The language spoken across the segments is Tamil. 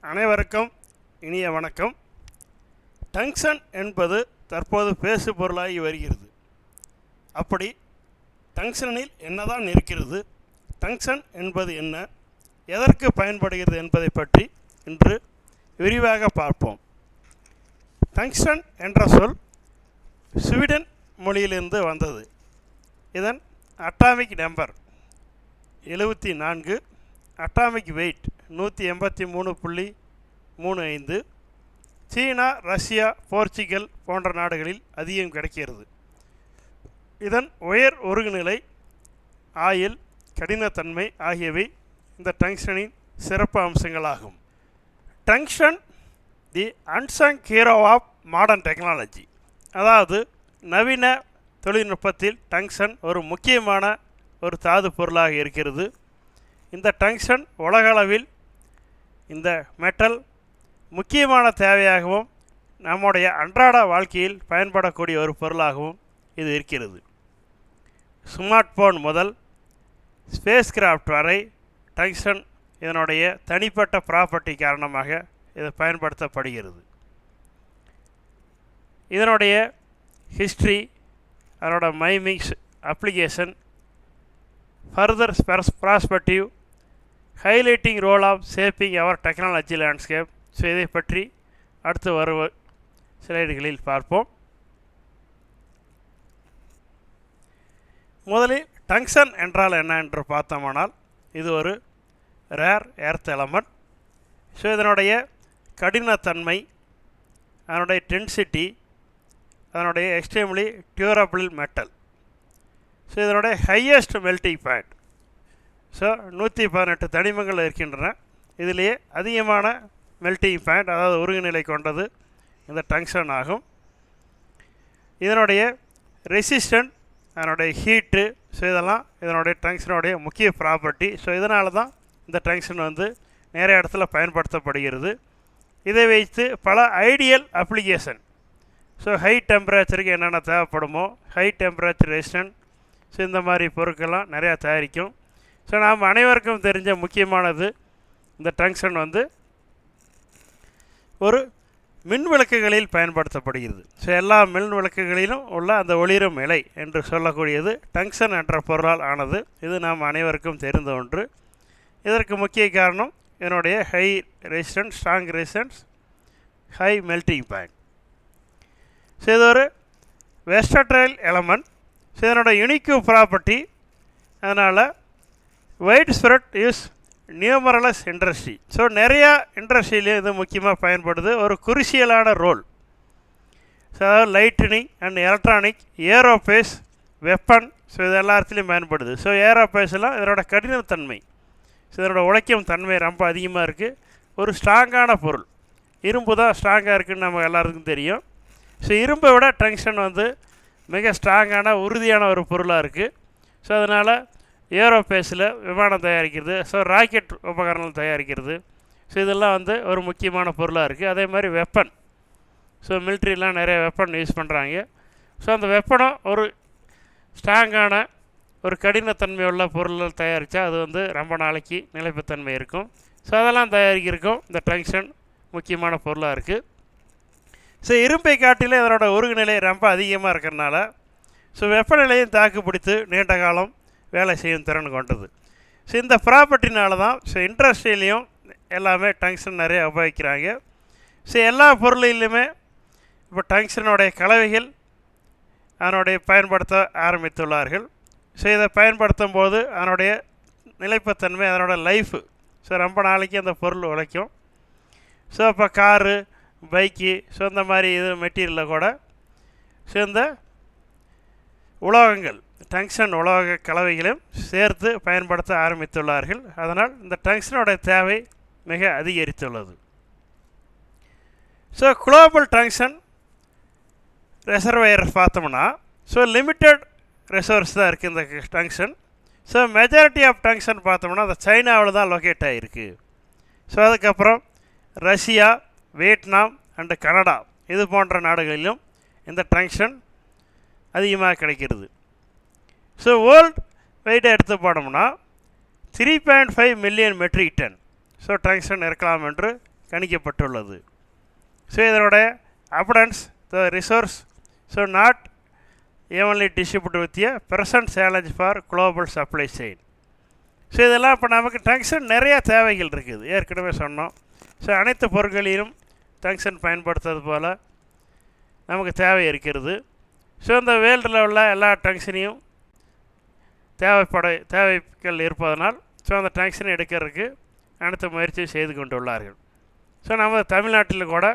அனைவருக்கும் இனிய வணக்கம். டங்ஷன் என்பது தற்போது பேசு பொருளாகி வருகிறது. அப்படி டங்ஷனில் என்னதான் இருக்கிறது? டங்ஷன் என்பது என்ன? எதற்கு பயன்படுகிறது என்பதை பற்றி இன்று விரிவாக பார்ப்போம். டங்ஷன் என்ற சொல் ஸ்வீடன் மொழியிலிருந்து வந்தது. இதன் அட்டாமிக் நம்பர் எழுபத்தி நான்கு அட்டாமிக் வெயிட். நூற்றி எண்பத்தி மூணு புள்ளி மூணு ஐந்து. சீனா ரஷ்யா போர்ச்சுகல் போன்ற நாடுகளில் அதிகம் கிடைக்கிறது. இதன் உயர் ஒருங்குநிலை ஆயில் கடினத்தன்மை ஆகியவை இந்த டங்ஷனின் சிறப்பு அம்சங்களாகும். Tungsten the unsung hero of modern technology. அதாவது நவீன தொழில்நுட்பத்தில் டங்ஷன் ஒரு முக்கியமான ஒரு தாது பொருளாக இருக்கிறது. இந்த டங்ஷன் உலகளவில் இந்த மெட்டல் முக்கியமான தேவையாகவும் நம்முடைய அன்றாட வாழ்க்கையில் பயன்படக்கூடிய ஒரு பொருளாகவும் இது இருக்கிறது. ஸ்மார்ட் ஃபோன் முதல் ஸ்பேஸ் கிராஃப்ட் வரை டங்ஷன் இதனுடைய தனிப்பட்ட ப்ராப்பர்ட்டி காரணமாக இது பயன்படுத்தப்படுகிறது. இதனுடைய ஹிஸ்ட்ரி அதனோட minings application further prospective highlighting role of shaping our technology landscape so இதை பற்றி அடுத்து வரும் ஸ்லைடுகளில் பார்ப்போம். முதலில் டங்ஷன் என்றால் என்ன என்று பார்த்தோமானால் இது ஒரு ரேர் எர்த் எலமெண்ட் ஸோ இதனுடைய கடினத்தன்மை அதனுடைய டென்சிட்டி அதனுடைய எக்ஸ்ட்ரீம்லி டியூரபிள் மெட்டல் ஸோ இதனுடைய ஹையஸ்ட் மெல்டிங் பாயிண்ட் ஸோ நூற்றி பதினெட்டு தனிமங்கள் இருக்கின்றன. இதிலேயே அதிகமான மெல்டிங் பாயிண்ட் அதாவது ஒருங்குநிலை கொண்டது இந்த டங்ஷன் ஆகும். இதனுடைய ரெசிஸ்டன்ட் அதனுடைய ஹீட்டு ஸோ இதெல்லாம் இதனுடைய டங்ஷனுடைய முக்கிய ப்ராப்பர்ட்டி ஸோ இதனால தான் இந்த டங்ஷன் வந்து நிறைய இடத்துல பயன்படுத்தப்படுகிறது. இதை வைத்து பல ஐடியல் அப்ளிகேஷன் ஸோ ஹை டெம்பரேச்சருக்கு என்னென்ன தேவைப்படுமோ ஹை டெம்பரேச்சர் ரெசிஸ்டன்ட் ஸோ இந்த மாதிரி பொருட்கள்லாம் நிறையா தயாரிக்கும். ஸோ நாம் அனைவருக்கும் தெரிஞ்ச முக்கியமானது இந்த டங்ஷன் வந்து ஒரு மின் விளக்குகளில் பயன்படுத்தப்படுகிறது. ஸோ எல்லா மின் விளக்குகளிலும் உள்ள அந்த ஒளிரும் இலை என்று சொல்லக்கூடியது டங்ஷன் என்ற பொருளால் ஆனது. இது நாம் அனைவருக்கும் தெரிந்த ஒன்று. இதற்கு முக்கிய காரணம் என்னுடைய high resistance strong resistance high melting point so இது ஒரு வெஸ்டட்ரைல் எலமெண்ட் ஸோ இதனோட யுனிக்யூ ப்ராப்பர்ட்டி அதனால் wide spread use numerous industry so நிறையா இண்டஸ்ட்ரியிலையும் இது முக்கியமாக பயன்படுது. ஒரு குருசியலான ரோல் ஸோ அதாவது lighting and electronic aerospace weapon so இது எல்லாத்துலேயும் பயன்படுது. ஸோ ஏரோபேஸ்லாம் இதனோட கடினத்தன்மை. ஸோ இதனோட உழைக்கும் தன்மை ரொம்ப அதிகமாக இருக்குது ஒரு ஸ்ட்ராங்கான பொருள். இரும்பு தான் ஸ்ட்ராங்காக இருக்குதுன்னு நம்ம எல்லாருக்கும் தெரியும். ஸோ இரும்பை விட டங்ஷன் வந்து மிக ஸ்ட்ராங்கான உறுதியான ஒரு பொருளாக இருக்குது ஸோ அதனால் ஏரோபேஸில் விமானம் தயாரிக்கிறது. ஸோ ராக்கெட் உபகரணங்கள் தயாரிக்கிறது. ஸோ இதெல்லாம் வந்து ஒரு முக்கியமான பொருளாக இருக்குது அதே மாதிரி வெப்பன் ஸோ மிலிட்ரிலாம் நிறைய வெப்பன் யூஸ் பண்ணுறாங்க ஸோ அந்த வெப்பனும் ஒரு ஸ்ட்ராங்கான ஒரு கடினத்தன்மை உள்ள பொருள்கள் தயாரித்தா அது வந்து ரொம்ப நாளைக்கு நிலைப்புத்தன்மை இருக்கும். ஸோ அதெல்லாம் தயாரிக்கிறதுக்கும் இந்த டங்ஷன் முக்கியமான பொருளாக இருக்குது ஸோ இரும்பை காட்டிலே இதனோட ஒருங்குநிலை ரொம்ப அதிகமாக இருக்கிறனால ஸோ வெப்பநிலையும் தாக்கு பிடித்து நீண்ட காலம் வேலை செய்யும் திறன் கொண்டது ஸோ இந்த ப்ராப்பர்ட்டினால தான் ஸோ இண்டஸ்ட்ரியிலையும் எல்லாமே டங்ஷன் நிறைய உபயோகிக்கிறாங்க. ஸோ எல்லா பொருளிலுமே இப்போ டங்ஷனுடைய கலவைகள் அதனுடைய பயன்படுத்த ஆரம்பித்துள்ளார்கள். ஸோ இதை பயன்படுத்தும் போது அதனுடைய நிலைப்புத்தன்மை அதனோட லைஃபு ஸோ ரொம்ப நாளைக்கு அந்த பொருள் உழைக்கும். ஸோ இப்போ காரு பைக்கு ஸோ இந்த மாதிரி இது மெட்டீரியலில் கூட ஸோ இந்த உலோகங்கள் டங்ஷன் உலோக கலவைகளையும் சேர்த்து பயன்படுத்த ஆரம்பித்துள்ளார்கள். அதனால் இந்த டங்ஷனோட தேவை மிக அதிகரித்துள்ளது. ஸோ குளோபல் டங்ஷன் ரிசர்வையர் பார்த்தோம்னா ஸோ லிமிட்டட் ரிசோர்ஸ் தான் இருக்குது இந்த tungsten. So majority of tungsten பார்த்தோம்னா அந்த சைனாவில் தான் லொக்கேட் ஆகிருக்கு ஸோ அதுக்கப்புறம் ரஷ்யா வியட்நாம் அண்டு கனடா இது போன்ற நாடுகளிலும் இந்த டங்ஷன் அதிகமாக கிடைக்கிறது. ஸோ வேர்ல்ட் வெயிட்டை எடுத்து போனோம்னா three point five million metric ton so tungsten இருக்கலாம் என்று கணிக்கப்பட்டுள்ளது. ஸோ இதனுடைய abundance the resource so not evenly distribute with a present challenge for global supply chain so இதெல்லாம் இப்போ நமக்கு டங்ஷன் நிறைய தேவைகள் இருக்குது. ஏற்கனவே சொன்னோம். ஸோ அனைத்து பொருட்களிலும் டங்ஷன் பயன்படுத்துறது போல் நமக்கு தேவை இருக்கிறது. ஸோ இந்த வேர்ல்டில் உள்ள எல்லா டங்ஷனையும் தேவைப்பட தேவைகள் இருப்பதனால் ஸோ அந்த டங்ஷனை எடுக்கிறதுக்கு அனைத்து முயற்சியும் செய்து கொண்டுள்ளார்கள். ஸோ நம்ம தமிழ்நாட்டில் கூட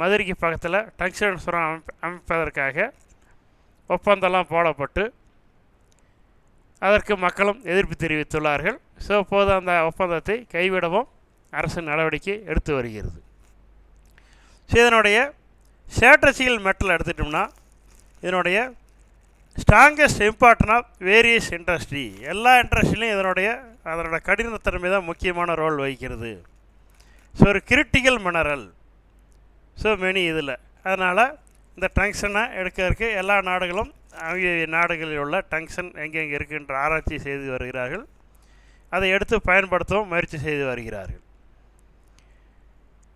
மதுரைக்கு பக்கத்தில் டங்ஷன் சுரம் அமைப்ப அமைப்பதற்காக ஒப்பந்தம்லாம் போடப்பட்டு அதற்கு மக்களும் எதிர்ப்பு தெரிவித்துள்ளார்கள். ஸோ இப்போது அந்த ஒப்பந்தத்தை கைவிடவும் அரசு நடவடிக்கை எடுத்து வருகிறது. ஸோ இதனுடைய சேட்டரசியல் மெட்டல் எடுத்துட்டோம்னா இதனுடைய strongest importance of various industry எல்லா இண்டஸ்ட்ரிலையும் இதனுடைய அதனோட கடினத்தன்மை தான் முக்கியமான ரோல் வகிக்கிறது. ஸோ ஒரு கிரிட்டிக்கல் மினரல் ஸோ மெனி இதில். அதனால் இந்த டங்ஷனை எடுக்கிறதுக்கு எல்லா நாடுகளும் அவங்க நாடுகளில் உள்ள டங்ஷன் எங்கெங்கே இருக்குன்ற ஆராய்ச்சி செய்து வருகிறார்கள். அதை எடுத்து பயன்படுத்தவும் முயற்சி செய்து வருகிறார்கள்.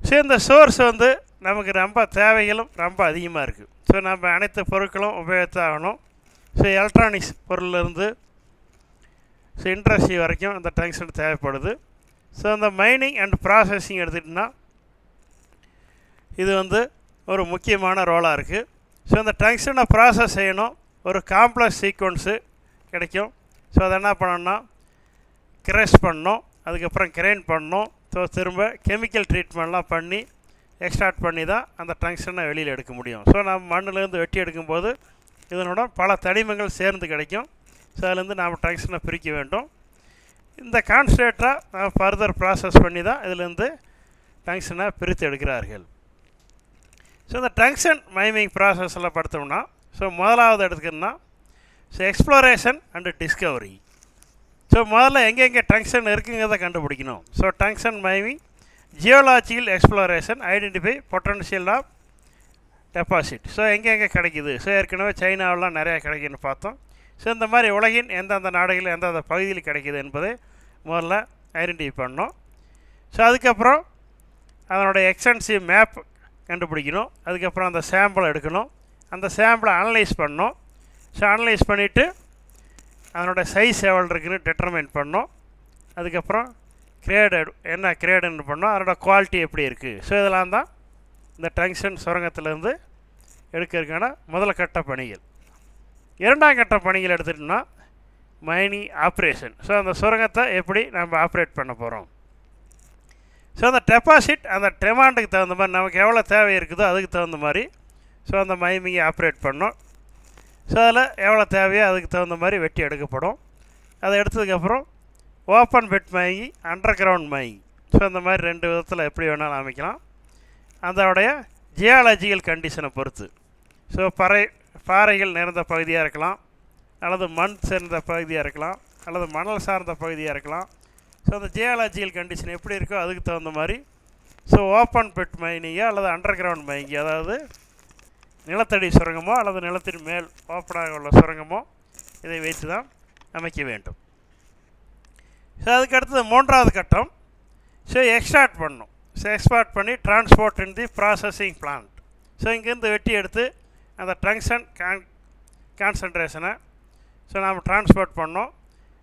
ஸோ இந்த சோர்ஸ் வந்து நமக்கு ரொம்ப தேவைகளும் ரொம்ப அதிகமாக இருக்குது ஸோ நம்ம அனைத்து பொருட்களும் உபயோகித்தாகணும். ஸோ எலக்ட்ரானிக்ஸ் பொருள்லேருந்து ஸோ இண்டஸ்ட்ரி வரைக்கும் அந்த டங்ஷன் தேவைப்படுது. ஸோ அந்த மைனிங் அண்ட் ப்ராசஸிங் எடுத்துகிட்டிங்கன்னா இது வந்து ஒரு முக்கியமான ரோலாக இருக்குது ஸோ அந்த டங்ஷனை ப்ராசஸ் செய்யணும். ஒரு காம்ப்ளெக்ஸ் சீக்வன்ஸு கிடைக்கும். ஸோ அதை என்ன பண்ணணும்னா கிரஷ் பண்ணணும். அதுக்கப்புறம் கிரைண்ட் பண்ணணும். ஸோ திரும்ப கெமிக்கல் ட்ரீட்மெண்ட்லாம் பண்ணி எக்ஸ்ட்ராக்ட் பண்ணி தான் அந்த டங்ஷனை வெளியில் எடுக்க முடியும். ஸோ நம்ம மண்ணிலேருந்து வெட்டி எடுக்கும்போது இதனோட பல தனிமங்கள் சேர்ந்து கிடைக்கும். ஸோ அதுலேருந்து நாம் டங்ஷனை பிரிக்க வேண்டும். இந்த கான்ஸ்ட்ரேட்டாக நாம் ஃபர்தர் ப்ராசஸ் பண்ணி தான் இதிலேருந்து டங்ஷனை பிரித்து எடுக்கிறார்கள். ஸோ இந்த டங்ஷன் மைமிங் ப்ராசஸில் படுத்தோம்னா ஸோ முதலாவது எடுத்துக்கணும்னா so exploration and discovery so முதல்ல எங்கெங்கே டங்ஷன் இருக்குங்கிறத கண்டுபிடிக்கணும். So tungsten mining geological exploration identify potential of deposit so எங்கெங்கே கிடைக்குது? ஸோ ஏற்கனவே சைனாவெலாம் நிறையா கிடைக்குன்னு பார்த்தோம். ஸோ இந்த மாதிரி உலகின் எந்தெந்த நாடுகளில் எந்தெந்த பகுதியில் கிடைக்குது என்பதை முதல்ல ஐடென்டிஃபை பண்ணோம். ஸோ அதுக்கப்புறம் அதனுடைய எக்ஸ்டென்சிவ் மேப் கண்டுபிடிக்கணும். அதுக்கப்புறம் அந்த சாம்பிள் எடுக்கணும். அந்த சாம்பிளை அனலைஸ் பண்ணணும் ஸோ அனலைஸ் பண்ணிவிட்டு அதனோடய சைஸ் எவ்வளோ இருக்குன்னு டிட்டர்மைன் பண்ணோம். அதுக்கப்புறம் கிரேடு என்ன கிரேடுன்னு பண்ணோம். அதனோட குவாலிட்டி எப்படி இருக்குது ஸோ இதெல்லாம் தான் இந்த டங்ஷன் சுரங்கத்திலேருந்து எடுக்கிறதுக்கான முதல் கட்ட பணிகள். இரண்டாம் கட்ட பணிகள் எடுத்துட்டோம்னா மைனி ஆப்ரேஷன். ஸோ அந்த சுரங்கத்தை எப்படி நம்ம ஆப்ரேட் பண்ண போகிறோம் ஸோ அந்த டெபாசிட் அந்த டெமாண்டுக்கு தகுந்த மாதிரி நமக்கு எவ்வளோ தேவை இருக்குதோ அதுக்கு தகுந்த மாதிரி ஸோ அந்த மைமிங்கை ஆப்ரேட் பண்ணோம். ஸோ அதில் எவ்வளோ தேவையோ அதுக்கு தகுந்த மாதிரி வெட்டி எடுக்கப்படும். அதை எடுத்ததுக்கப்புறம் open pit mining underground mining so இந்த மாதிரி ரெண்டு விதத்தில் எப்படி வேணாலும் அமைக்கலாம். அதோடைய ஜியாலஜிக்கல் கண்டிஷனை பொறுத்து. ஸோ பறை பாறைகள் நிறைந்த பகுதியாக இருக்கலாம் அல்லது மண் சேர்ந்த பகுதியாக இருக்கலாம் அல்லது மணல் சார்ந்த பகுதியாக இருக்கலாம். ஸோ அந்த ஜியாலஜிக்கல் கண்டிஷன் எப்படி இருக்கோ அதுக்கு தகுந்த மாதிரி ஸோ ஓப்பன் பெட் மைனிங்கோ அல்லது அண்டர் கிரவுண்ட் மைனிங் அதாவது நிலத்தடி சுரங்கமோ அல்லது நிலத்தின் மேல் ஓப்பனாக உள்ள சுரங்கமோ இதை வைத்து தான் அமைக்க வேண்டும். ஸோ அதுக்கு அடுத்தது மூன்றாவது கட்டம். ஸோ எக்ஸ்ட்ராக்ட் பண்ணணும் எக்ஸ்பார்ட் பண்ணி transport in the processing plant so இங்கேருந்து வெட்டி எடுத்து அந்த ட்ரங்ஷன் கான் கான்சன்ட்ரேஷனை ஸோ நாம் டிரான்ஸ்போர்ட் பண்ணோம்.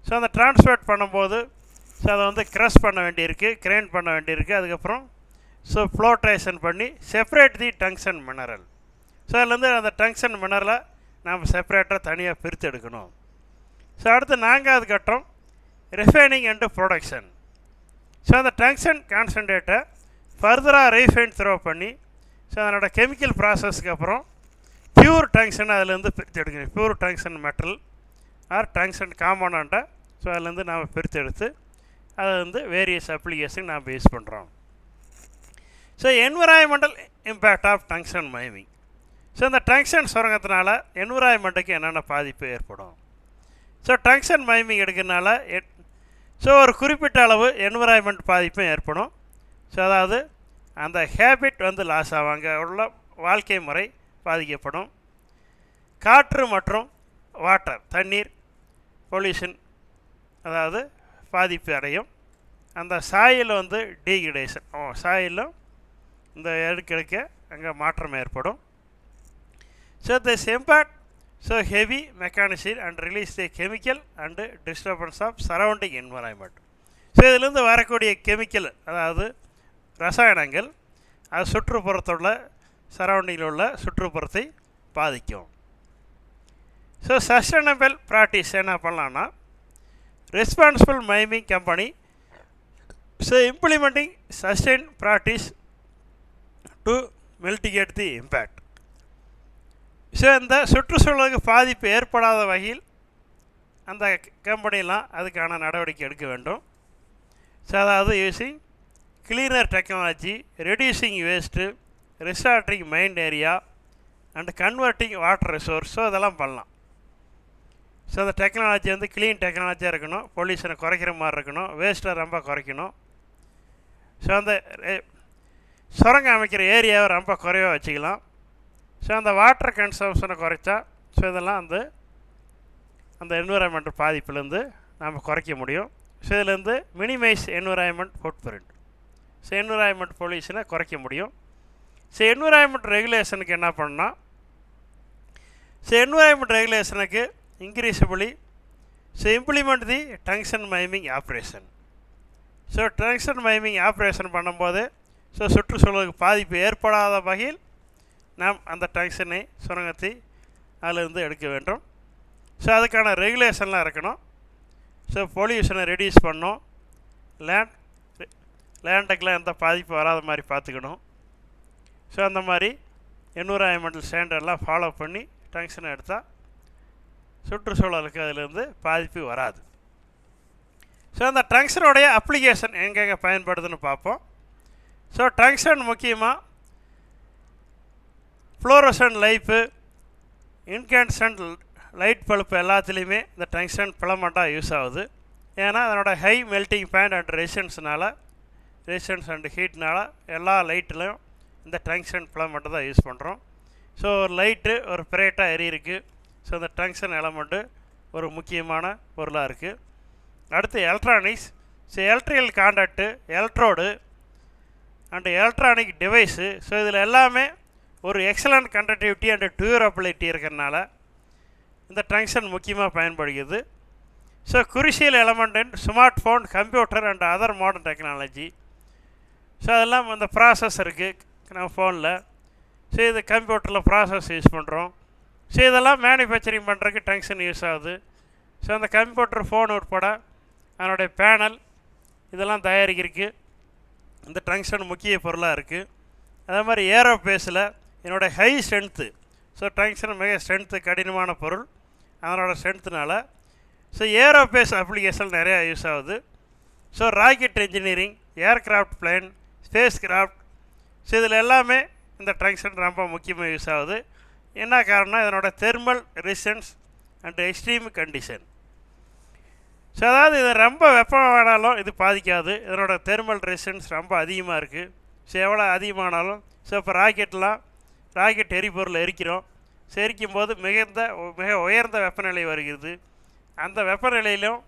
ஸோ அந்த டிரான்ஸ்போர்ட் பண்ணும்போது ஸோ அதை வந்து க்ரஷ் பண்ண வேண்டியிருக்கு கிரைண்ட் பண்ண வேண்டியிருக்கு. அதுக்கப்புறம் ஸோ ஃப்ளோட்ரேஷன் பண்ணி separate the tungsten mineral so அதுலேருந்து அந்த டங்ஷன் மினரலை நாம் செப்பரேட்டாக தனியாக பிரித்து எடுக்கணும். ஸோ அடுத்து நான்காவது கட்டம் ரிஃபைனிங் அண்டு ப்ரொடக்ஷன் ஸோ அந்த டங்ஷன் கான்சன்ட்ரேட்டை ஃபர்தராக ரீஃபைன் த்ரோ பண்ணி ஸோ அதனோட கெமிக்கல் ப்ராசஸ்க்கு அப்புறம் பியூர் டங்ஷன் அதுலேருந்து பிரித்து எடுக்கணும். Pure tungsten metal or tungsten காம்பனண்ட்டை so அதுலேருந்து நாம் பிரித்து எடுத்து அதை வந்து வேரியஸ் அப்ளிகேஷன் நாம் யூஸ் பண்ணுறோம் so environmental impact of tungsten mining so இந்த டங்ஷன் சுரங்கத்தினால என்விரான்மெண்ட்டுக்கு என்னென்ன பாதிப்பு ஏற்படும்? ஸோ டங்ஷன் மைமிங் எடுக்கிறதுனால ஸோ ஒரு குறிப்பிட்ட அளவு என்விரான்மெண்ட் பாதிப்பும் ஏற்படும். ஸோ அதாவது அந்த ஹேபிட் வந்து லாஸ் ஆகும் அங்கே உள்ள வாழ்க்கை முறை பாதிக்கப்படும். காற்று மற்றும் வாட்டர் தண்ணீர் பொல்யூஷன் அதாவது பாதிப்பு அடையும். அந்த சாயில் வந்து டீகிரேஷன் ஓ சாயிலும் இந்த எடுக்கெடுக்க அங்கே மாற்றம் ஏற்படும். So this impact so heavy மெக்கானிசில் and release the chemical and disturbance of surrounding environment so இதிலேருந்து வரக்கூடிய கெமிக்கல் அதாவது ரசாயனங்கள் அது சுற்றுப்புறத்துள்ள சரௌண்டிங்கில் உள்ள சுற்றுப்புறத்தை பாதிக்கும். ஸோ சஸ்டைனபிள் ப்ராக்டிஸ் என்ன பண்ணலான்னா responsible mining company so implementing sustain practice to mitigate the impact so இந்த சுற்றுச்சூழலுக்கு பாதிப்பு ஏற்படாத வகையில் அந்த கம்பெனிலாம் அதுக்கான நடவடிக்கை எடுக்க வேண்டும். ஸோ அதாவது using cleaner technology reducing waste restoring mined area and converting water resource so இதெல்லாம் பண்ணலாம். ஸோ அந்த டெக்னாலஜி வந்து க்ளீன் டெக்னாலஜியாக இருக்கணும். பொல்யூஷனை குறைக்கிற மாதிரி இருக்கணும். வேஸ்ட்டை ரொம்ப குறைக்கணும். ஸோ அந்த சுரங்கம் அமைக்கிற ஏரியாவை ரொம்ப குறைவாக வச்சுக்கலாம். ஸோ அந்த வாட்டர் கன்சம்ஷனை குறைச்சா ஸோ இதெல்லாம் வந்து அந்த என்விரான்மெண்ட் பாதிப்புலேருந்து நாம் குறைக்க முடியும். ஸோ இதுலேருந்து minimise environment footprint so environment பொல்யூஷனை குறைக்க முடியும். ஸோ என்விரான்மெண்ட் ரெகுலேஷனுக்கு என்ன பண்ணால் so environment ரெகுலேஷனுக்கு increasingly so implement the tungsten mining operation so tungsten mining operation பண்ணும்போது ஸோ சுற்றுச்சூழலுக்கு பாதிப்பு ஏற்படாத வகையில் நாம் அந்த டங்ஷனை சுரங்கத்தை அதிலிருந்து எடுக்க வேண்டும். ஸோ அதுக்கான ரெகுலேஷன்லாம் இருக்கணும். ஸோ பொல்யூஷனை ரெடியூஸ் பண்ணும் லேண்ட் லேண்டக்கெலாம் எந்த பாதிப்பு வராத மாதிரி பார்த்துக்கணும். ஸோ அந்த மாதிரி என்விரான்மெண்டல் ஸ்டாண்டர்டெலாம் ஃபாலோ பண்ணி டங்ஷனை எடுத்தால் சுற்றுச்சூழலுக்கு அதிலிருந்து பாதிப்பு வராது. ஸோ அந்த டங்ஷனுடைய அப்ளிகேஷன் எங்கெங்கே பயன்படுதுன்னு பார்ப்போம். ஸோ டங்ஷன் முக்கியமாக fluorescent life incandescent light bulb எல்லாத்துலேயுமே இந்த டங்ஷன் பிளமெண்ட்டாக யூஸ் ஆகுது. ஏன்னா அதனோட ஹை மெல்ட்டிங் பாயிண்ட் அண்ட் ரெசிஸ்டன்ஸ்னால ரெசிஸ்டன்ஸ் அண்ட் ஹீட்னால் எல்லா லைட்லையும் இந்த டங்ஷன் ஃபிலமெண்ட்டை தான் யூஸ் பண்ணுறோம் ஸோ ஒரு லைட்டு ஒரு பிரைட்டாக எரியிருக்கு ஸோ இந்த டங்ஷன் எலமெண்ட்டு ஒரு முக்கியமான பொருளாக இருக்குது அடுத்து electronics so electrical contact electrode and electronic device so இதில் எல்லாமே ஒரு எக்ஸலண்ட் கண்டக்டிவிட்டி அண்ட் டியூரபிலிட்டி இருக்கிறனால இந்த டங்ஷன் முக்கியமாக பயன்படுகிறது. So crucial element in smart phone computer and other modern technology so அதெல்லாம் அந்த ப்ராசஸ் இருக்குது நம்ம ஃபோனில் ஸோ இது கம்ப்யூட்டரில் ப்ராசஸ் யூஸ் பண்ணுறோம் ஸோ இதெல்லாம் மேனுஃபேக்சரிங் பண்ணுறதுக்கு டங்ஷன் யூஸ் ஆகுது. ஸோ அந்த கம்ப்யூட்டர் ஃபோன் உட்பட அதனுடைய பேனல் இதெல்லாம் தயாரிக்கிறதுக்கு இந்த டங்ஷன் முக்கிய பொருளாக இருக்குது அதே மாதிரி ஏரோபேஸில் என்னோடய ஹை ஸ்ட்ரென்த்து ஸோ டங்ஷன் மிக ஸ்ட்ரென்த்து கடினமான பொருள். அதனோட ஸ்ட்ரென்த்துனால ஸோ ஏரோபேஸ் அப்ளிகேஷன் நிறையா யூஸ் ஆகுது. So rocket engineering aircraft plane space craft so இதில் எல்லாமே இந்த ட்ரங்ஷன் ரொம்ப முக்கியமாக யூஸ் ஆகுது. என்ன காரணம்னா இதனோட thermal resistance and extreme condition so அதாவது இது ரொம்ப வெப்பமானாலும் இது பாதிக்காது. இதனோட தெர்மல் ரெசிஸ்டன்ஸ் ரொம்ப அதிகமாக இருக்குது ஸோ எவ்வளோ அதிகமானாலும் ஸோ இப்போ ராக்கெட்லாம் ராக்கெட் எரிபொருள் எரிக்கிறோம். ஸோ எரிக்கும் போது மிகுந்த மிக உயர்ந்த வெப்பநிலை வருகிறது. அந்த வெப்பநிலையிலும்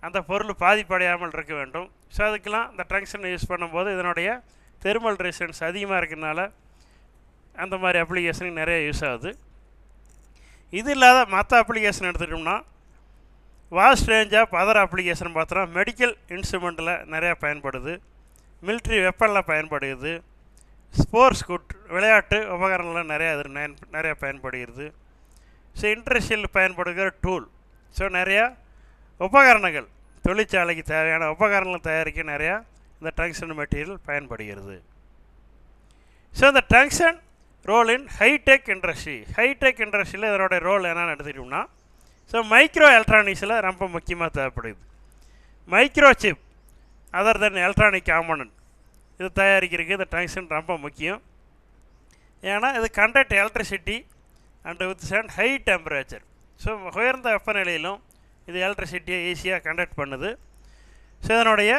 அந்த பொருள் பாதிப்படையாமல் இருக்க வேண்டும். ஸோ அதுக்கெல்லாம் இந்த ட்ரங்ஷனை யூஸ் பண்ணும்போது இதனுடைய தெர்மல் ரெசிடன்ஸ் அதிகமாக இருக்கிறனால அந்த மாதிரி அப்ளிகேஷனுக்கு நிறைய யூஸ் ஆகுது. இது இல்லாத மற்ற அப்ளிகேஷன் எடுத்துக்கிட்டோம்னா vast range of other application பார்த்தோன்னா மெடிக்கல் இன்ஸ்ட்ருமெண்ட்டில் நிறையா பயன்படுது. மிலிட்ரி வெப்பனில் பயன்படுகிறது. ஸ்போர்ட்ஸ் குட் விளையாட்டு உபகரணங்கள்லாம் நிறையா இது நயன்- நிறையா பயன்படுகிறது. ஸோ இண்டஸ்ட்ரியல் பயன்படுகிற டூல் ஸோ நிறையா உபகரணங்கள். தொழிற்சாலைக்கு தேவையான உபகரணங்கள் தயாரிக்க நிறையா இந்த டங்ஷன் மெட்டீரியல் பயன்படுகிறது. ஸோ இந்த tungsten role in hitech industry hitech இண்டஸ்ட்ரியில் இதனுடைய ரோல் என்னென்னு எடுத்துக்கிட்டோம்னா ஸோ மைக்ரோ எலக்ட்ரானிக்ஸில் ரொம்ப முக்கியமாக தேவைப்படுது. Micro chip other than electronic component இது தயாரிக்கிறதுக்கு இந்த டங்ஷன் ரொம்ப முக்கியம். ஏன்னா இது conduct electricity and withstand high temperature so உயர்ந்த வெப்பநிலையிலும் இது எலக்ட்ரிசிட்டியை ஈஸியாக கண்டக்ட் பண்ணுது. ஸோ இதனுடைய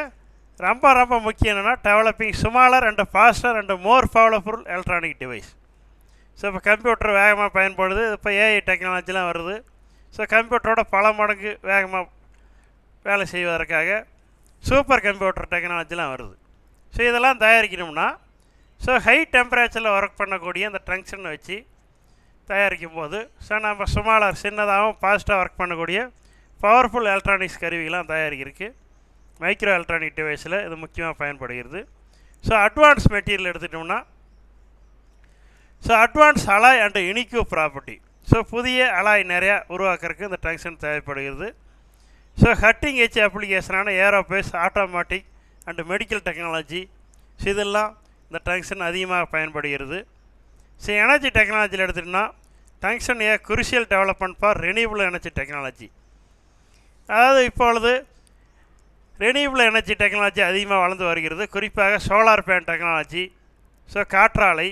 ரொம்ப ரொம்ப முக்கியம் என்னென்னா developing smaller and faster and more powerful electronic device so இப்போ கம்ப்யூட்டர் வேகமாக பயன்படுது இப்போ ஏஐ டெக்னாலஜிலாம் வருது. ஸோ கம்ப்யூட்டரோட பல மடங்கு வேகமாக வேலை செய்வதற்காக சூப்பர் கம்ப்யூட்டர் டெக்னாலஜிலாம் வருது. ஸோ இதெல்லாம் தயாரிக்கணும்னா ஸோ ஹை டெம்பரேச்சரில் ஒர்க் பண்ணக்கூடிய அந்த டங்ஷனை வச்சு தயாரிக்கும் போது ஸோ நம்ம சுமார் சின்னதாகவும் ஃபாஸ்ட்டாக ஒர்க் பண்ணக்கூடிய பவர்ஃபுல் எலக்ட்ரானிக்ஸ் கருவிலாம் தயாரிக்கிறதுக்கு மைக்ரோ எலக்ட்ரானிக் டிவைஸில் இது முக்கியமாக பயன்படுகிறது. ஸோ அட்வான்ஸ் மெட்டீரியல் எடுத்துட்டோம்னா so advance alloy and unique property so புதிய அலாய் நிறையா உருவாக்குறதுக்கு இந்த டங்ஷன் தேவைப்படுகிறது. So ஹட்டிங் H அப்ளிகேஷனான aerospace automatic and medical technology so இதெல்லாம் இந்த டங்ஷன் அதிகமாக பயன்படுகிறது. ஸோ எனர்ஜி டெக்னாலஜியில் எடுத்துகிட்டோம்னா tungsten a crucial development for renewable energy technology அதாவது இப்பொழுது ரெனியூபிள் எனர்ஜி டெக்னாலஜி அதிகமாக வளர்ந்து வருகிறது. குறிப்பாக சோலார் பேன் டெக்னாலஜி ஸோ காற்றாலை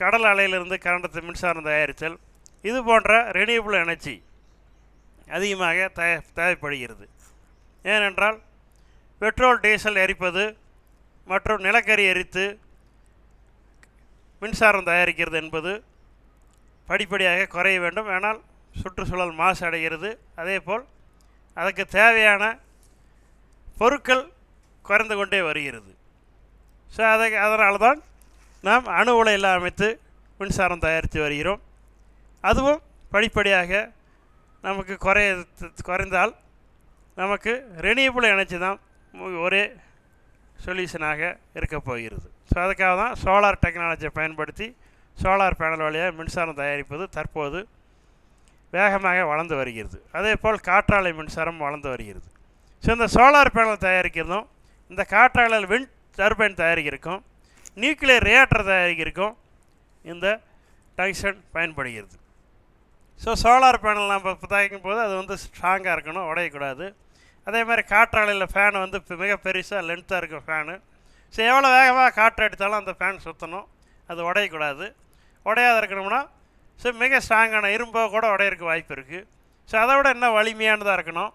கடல் அலையிலிருந்து கரண்டத்து மின்சாரம் தயாரித்தல் இது போன்ற ரெனியூபிள் எனர்ஜி அதிகமாக தய தேவைப்படுகிறது. ஏனென்றால் பெட்ரோல் டீசல் எரிப்பது மற்றும் நிலக்கரி எரித்து மின்சாரம் தயாரிக்கிறது என்பது படிப்படியாக குறைய வேண்டும். ஆனால் சுற்றுச்சூழல் மாசு அடைகிறது. அதேபோல் அதுக்கு தேவையான பொருட்கள் குறைந்து கொண்டே வருகிறது. ஸோ அதை அதனால தான் நாம் அணு உலையில் அமைத்து மின்சாரம் தயாரித்து வருகிறோம். அதுவும் படிப்படியாக நமக்கு குறைய குறைந்தால் நமக்கு ரெனியூபிள் எனர்ஜி தான் ஒரே சொல்யூஷனாக இருக்க போகிறது. ஸோ அதுக்காக தான் சோலார் டெக்னாலஜியை பயன்படுத்தி சோலார் பேனல் வழியாக மின்சாரம் தயாரிப்பது தற்போது வேகமாக வளர்ந்து வருகிறது. அதே போல் காற்றாலை மின்சாரம் வளர்ந்து வருகிறது. ஸோ இந்த சோலார் பேனல் தயாரிக்கிறதும் இந்த காற்றாலையில் விண்ட் டர்பைன் தயாரிக்கிறதுக்கும் நியூக்ளியர் ரியாக்டர் தயாரிக்கிறதுக்கும் இந்த டங்ஷன் பயன்படுகிறது. ஸோ சோலார் பேனல் நம்ம தயாரிக்கும் போது அது வந்து ஸ்ட்ராங்காக இருக்கணும் உடையக்கூடாது. அதே மாதிரி காற்றாலையில் ஃபேன் வந்து இப்போ மிக பெருசாக லென்த்தாக இருக்கும் ஃபேனு ஸோ எவ்வளோ வேகமாக காற்று அடித்தாலும் அந்த ஃபேன் சுற்றணும் அது உடையக்கூடாது. உடையாத இருக்கணும்னா ஸோ மிக ஸ்ட்ராங்கான இரும்போ கூட உடையிறக்கு வாய்ப்பு இருக்குது ஸோ அதை விட இன்னும் வலிமையானதாக இருக்கணும்.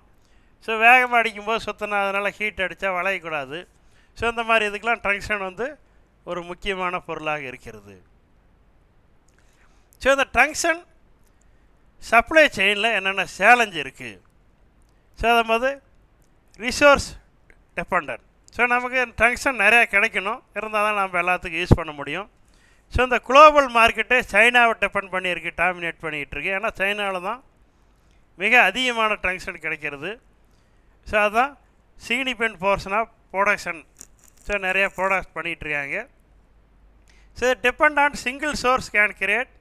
ஸோ வேகமாக அடிக்கும்போது சுற்றினா அதனால் ஹீட் அடித்தா வளையக்கூடாது. ஸோ இந்த மாதிரி இதுக்கெலாம் டங்ஷன் வந்து ஒரு முக்கியமான பொருளாக இருக்கிறது. ஸோ இந்த டங்ஷன் சப்ளை செயினில் என்னென்ன சேலஞ்ச் இருக்குது ஸோ அதை போது ரிசோர்ஸ் டிபெண்டன்ட் ஸோ நமக்கு டங்ஷன் நிறையா கிடைக்கணும். இருந்தால் தான் நம்ம எல்லாத்துக்கும் யூஸ் பண்ண முடியும். ஸோ இந்த குளோபல் மார்க்கெட்டே சைனாவை டிபெண்ட் பண்ணியிருக்கு டாமினேட் பண்ணிகிட்டு இருக்கு ஏன்னா சைனாவில் தான் மிக அதிகமான டங்ஷன் கிடைக்கிறது. ஸோ அதுதான் significant portion of production so நிறையா ப்ராடக்ட் பண்ணிகிட்ருக்காங்க so depend on single source can create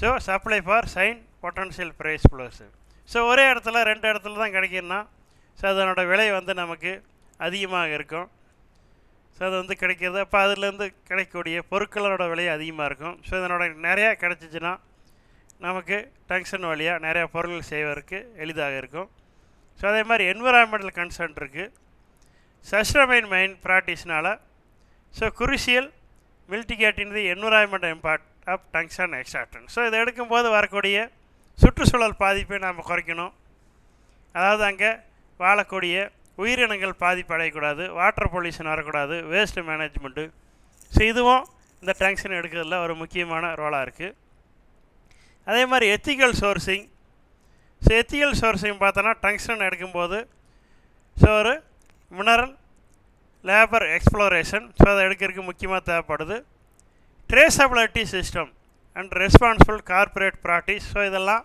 so supply for sign potential price plus so ஒரே இடத்துல ரெண்டு இடத்துல தான் கிடைக்குன்னா ஸோ அதனோட விலை வந்து நமக்கு அதிகமாக இருக்கும். ஸோ அது வந்து கிடைக்கிறது. அப்போ அதுலேருந்து கிடைக்கக்கூடிய பொருட்களோட விலை அதிகமாக இருக்கும். ஸோ இதனோட நிறையா கிடச்சிச்சின்னா நமக்கு டங்ஷன் வழியாக நிறையா பொருள் செய்வதற்கு எளிதாக இருக்கும். ஸோ அதே மாதிரி என்விரான்மெண்டல் கன்சர்ன் இருக்குது sustain mine ப்ராக்டிஸ்னால் so crucial mitigating the environment impact of tungsten extraction so இதை எடுக்கும்போது வரக்கூடிய சுற்றுச்சூழல் பாதிப்பை நாம் குறைக்கணும். அதாவது அங்கே வாழக்கூடிய உயிரினங்கள் பாதிப்படையக்கூடாது வாட்டர் பொல்யூஷன் வரக்கூடாது வேஸ்ட் மேனேஜ்மெண்ட்டு ஸோ இதுவும் இந்த டங்ஷன் எடுக்கிறதுல ஒரு முக்கியமான ரோலாக இருக்குது அதே மாதிரி ethical sourcing so ethical sourcing பார்த்தோன்னா டங்ஷன் எடுக்கும்போது ஸோ ஒரு மினரல் லேபர் எக்ஸ்ப்ளோரேஷன் ஸோ அதை எடுக்கிறதுக்கு முக்கியமாக தேவைப்படுது. Traceability system and responsible corporate practice so இதெல்லாம்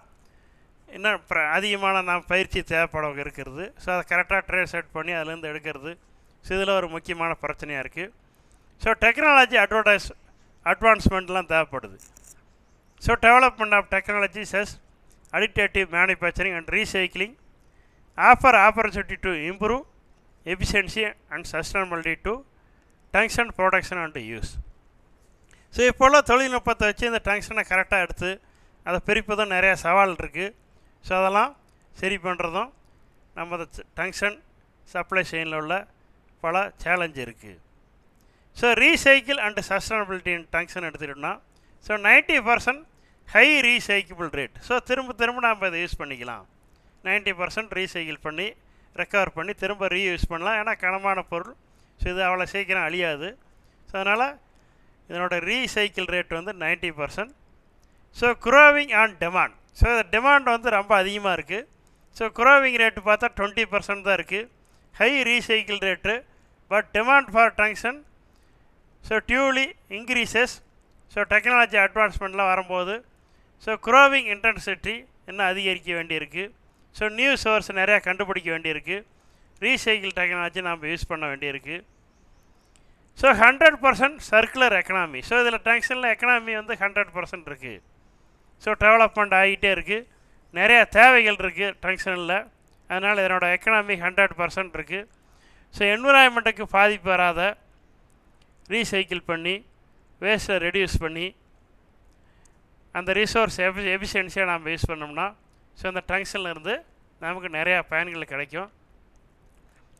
இன்னும் இப்போ அதிகமான நாம் பயிற்சி தேவைப்பட இருக்கிறது. ஸோ அதை கரெக்டாக ட்ரேஸ் செட் பண்ணி அதுலேருந்து எடுக்கிறது. ஸோ இதில் ஒரு முக்கியமான பிரச்சனையாக இருக்குது ஸோ டெக்னாலஜி அட்வர்டைஸ் அட்வான்ஸ்மெண்ட்லாம் தேவைப்படுது. So development of technology such அடிக்டேட்டிவ் manufacturing and recycling offer opportunity to improve efficiency and sustainability to tungsten production and use so இப்போல்லாம் தொழில்நுட்பத்தை வச்சு இந்த டங்ஷனை கரெக்டாக எடுத்து அதை பிரிப்பதும் நிறையா சவால் இருக்குது ஸோ அதெல்லாம் சரி பண்ணுறதும் நம்ம டங்ஷன் சப்ளை செயினில் உள்ள பல சேலஞ்ச் இருக்குது so recycle and sustainability in tungsten எடுத்துக்கிட்டோம்னா so ninety percent high recycle rate so திரும்ப திரும்ப நாம் இதை யூஸ் பண்ணிக்கலாம். நைன்ட்டி பர்சன்ட் ரீசைக்கிள் பண்ணி ரெக்கவர் பண்ணி திரும்ப ரீயூஸ் பண்ணலாம். ஏன்னா கனமான பொருள். ஸோ இது அவ்வளோ சீக்கிரம் அழியாது. ஸோ அதனால் இதனோட ரீசைக்கிள் ரேட் வந்து ninety percent so growing on demand so demand வந்து ரொம்ப அதிகமாக இருக்குது ஸோ குரோவிங் ரேட்டு பார்த்தா டுவெண்ட்டி பர்சன்ட் தான் இருக்குது high recycle rate but demand for tungsten so duly increases so technology அட்வான்ஸ்மெண்ட்லாம் வரும்போது ஸோ குரோவிங் இன்டென்சிட்டி இன்னும் அதிகரிக்க வேண்டியிருக்கு. ஸோ நியூ சோர்ஸ் நிறையா கண்டுபிடிக்க வேண்டியிருக்கு. ரீசைக்கிள் டெக்னாலஜி நம்ம யூஸ் பண்ண வேண்டியிருக்கு. So hundred percent circular economy so இதில் டங்ஷனில் எக்கனாமி வந்து ஹண்ட்ரட் பர்சன்ட் இருக்குது ஸோ டெவலப்மெண்ட் ஆகிட்டே இருக்குது நிறையா தேவைகள் இருக்குது டங்ஷனில். அதனால் இதனோட எக்கனாமி ஹண்ட்ரட் பர்சன்ட் இருக்குது ஸோ என்விரான்மெண்ட்டுக்கு பாதிப்பு வராத ரீசைக்கிள் பண்ணி வேஸ்ட்டை ரெடியூஸ் பண்ணி அந்த ரிசோர்ஸ் எஃபி எஃபிஷியன்சியாக நம்ம யூஸ் பண்ணோம்னா ஸோ அந்த டங்ஷனில் இருந்து நமக்கு நிறையா பயன்கள் கிடைக்கும்.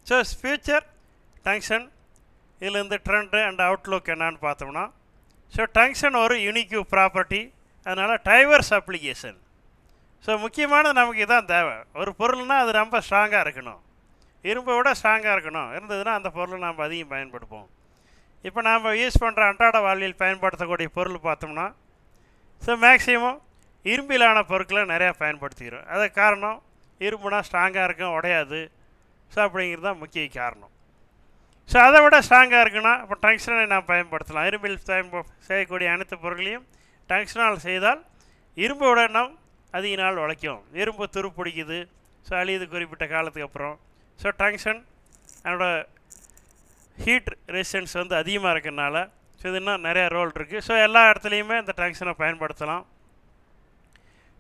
ஸோ ஃப்யூச்சர் டங்ஷன் இதில் ட்ரெண்டு அண்ட் அவுட்லுக் என்னான்னு பார்த்தோம்னா ஸோ டங்ஷன் ஒரு யூனிக்யூ ப்ராப்பர்ட்டி அதனால் டைவர்ஸ் அப்ளிகேஷன் ஸோ முக்கியமானது நமக்கு இதுதான் தேவை. ஒரு பொருள்னால் அது ரொம்ப ஸ்ட்ராங்காக இருக்கணும். இரும்பை விட ஸ்ட்ராங்காக இருக்கணும். இருந்ததுன்னா அந்த பொருளை நாம் அதிகம் பயன்படுத்துவோம். இப்போ நாம் யூஸ் பண்ணுற அன்றாட வாழ்வில் பயன்படுத்தக்கூடிய பொருள் பார்த்தோம்னா ஸோ மேக்சிமம் இரும்பிலான பொருட்களை நிறையா பயன்படுத்திக்கிறோம். அது காரணம் இரும்புனா ஸ்ட்ராங்காக இருக்கும் உடையாது. ஸோ அப்படிங்கிறது தான் முக்கிய காரணம். ஸோ அதை விட ஸ்ட்ராங்காக இருக்குன்னா இப்போ டங்ஸ்டனை நாம் பயன்படுத்தலாம். இரும்பில் பயன்ப செய்யக்கூடிய அனைத்து பொருட்களையும் டங்ஷனால் செய்தால் இரும்போட விட அதிக நாள் உழைக்கும். இரும்பு துரு பிடிக்குது. ஸோ அழியுது குறிப்பிட்ட காலத்துக்கு அப்புறம். ஸோ டங்ஷன் அதனோட ஹீட் ரெசிஸ்டன்ஸ் வந்து அதிகமாக இருக்கிறனால ஸோ இது இன்னும் நிறையா ரோல் இருக்குது ஸோ எல்லா இடத்துலையுமே இந்த டங்ஷனை பயன்படுத்தலாம்.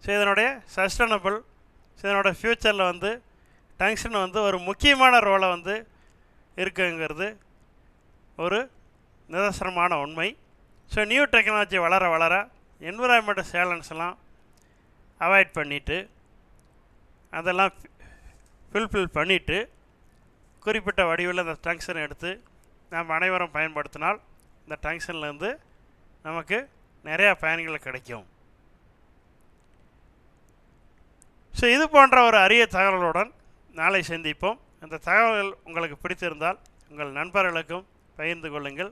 ஸோ இதனுடைய சஸ்டைனபிள் ஸோ இதனோட ஃப்யூச்சரில் வந்து டங்ஷன் வந்து ஒரு முக்கியமான ரோலை வந்து இருக்குங்கிறது ஒரு நிதர்சனமான உண்மை. ஸோ நியூ டெக்னாலஜி வளர வளர என்விரான்மெண்ட் சேலன்ஸ்லாம் அவாய்ட் பண்ணிவிட்டு அதெல்லாம் ஃபில்ஃபில் பண்ணிவிட்டு குறிப்பிட்ட வடிவில் அந்த டங்ஷனை எடுத்து நாம் அனைவரும் பயன்படுத்தினால் இந்த டங்ஷன்லேருந்து நமக்கு நிறையா பயன்கள் கிடைக்கும். ஸோ இது போன்ற ஒரு அரிய தகவலுடன் நாளை சந்திப்போம். இந்த தகவல்கள் உங்களுக்கு பிடித்திருந்தால் உங்கள் நண்பர்களுக்கும் பகிர்ந்து கொள்ளுங்கள்.